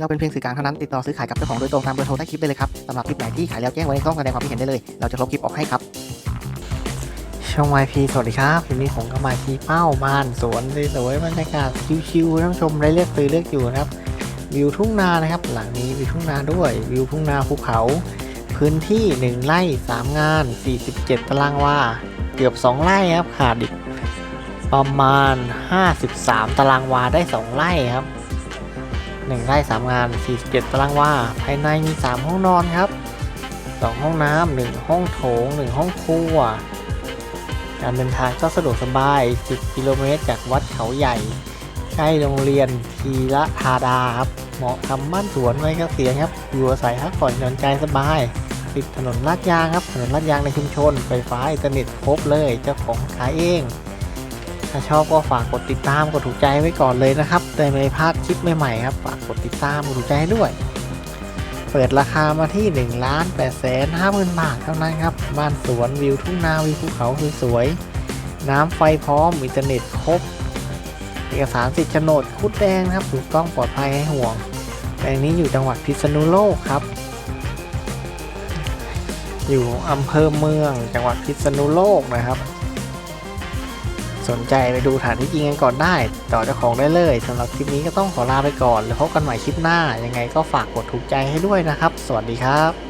เราเป็นเพียงสื่อกลางเท่านั้นติดต่อซื้อขายกับเจ้าของโดยตรงตามเบอร์โทรใต้คลิปได้เลยครับสำหรับคลิปไหนที่ขายแล้วแจ้งไว้ในช่องแสดงความคิดเห็นได้เลย เราจะลบคลิปออกให้ครับ ช่อง YP สวัสดีครับคลิปนี้ผมก็มาที่เป้าบ้านสวนสวยๆบรรยากาศชิวๆท่านชมได้เลือกซื้อเลือกอยู่นะครับวิวทุ่งนานะครับ หลังนี้วิวทุ่งนาด้วยวิวทุ่งนาภูเขา พื้นที่ 1 ไร่ 3 งาน 47 ตารางวาเกือบ 2 ไร่ครับขาดอีกประมาณ 53 ตารางวาได้ 2 ไร่ครับ 1ไร่3งาน 47 ตารางวา ภายในมี 3 ห้องนอนครับ 2 ห้องน้ำ1ห้องโถง 1 ห้องครัว การเดินทางก็สะดวกสบาย 10 กิโลเมตรจากวัดเขาใหญ่ ใกล้โรงเรียนทีละธาดาครับ เหมาะทำบ้านสวนไว้เกษียณครับ อยู่อาศัยพักผ่อนหย่อนใจสบายติดถนนลาดยางครับ ถนนลาดยางในชุมชน ไฟฟ้าอินเทอร์เน็ตครบเลย เจ้าของขายเอง ถ้าชอบก็ฝากกดติดตามกดถูกใจไว้ก่อนเลยนะครับแต่ไม่พลาดคลิปใหม่ๆครับฝากกดติดตามกดถูกใจด้วย เปิดราคามาที่1ล้าน8แสนห้าหมื่นบาทเท่านั้นครับบ้านสวนวิวทุ่งนาวิวภูเขาสวยๆน้ำไฟพร้อมอินเทอร์เน็ตครบเอกสารสิทธิ์โฉนดคุดแดงครับถูกต้องปลอดภัยให้ห่วงแปลงนี้อยู่จังหวัดพิษณุโลกครับ อยู่อำเภอเมืองจังหวัดพิษณุโลกนะครับ สนใจไปดูฐานที่จริงกันก่อนได้ ต่อเจ้าของได้เลยสำหรับคลิปนี้ก็ต้องขอลาไปก่อน แล้วพบกันใหม่คลิปหน้า ยังไงก็ฝากกดถูกใจให้ด้วยนะครับ สวัสดีครับ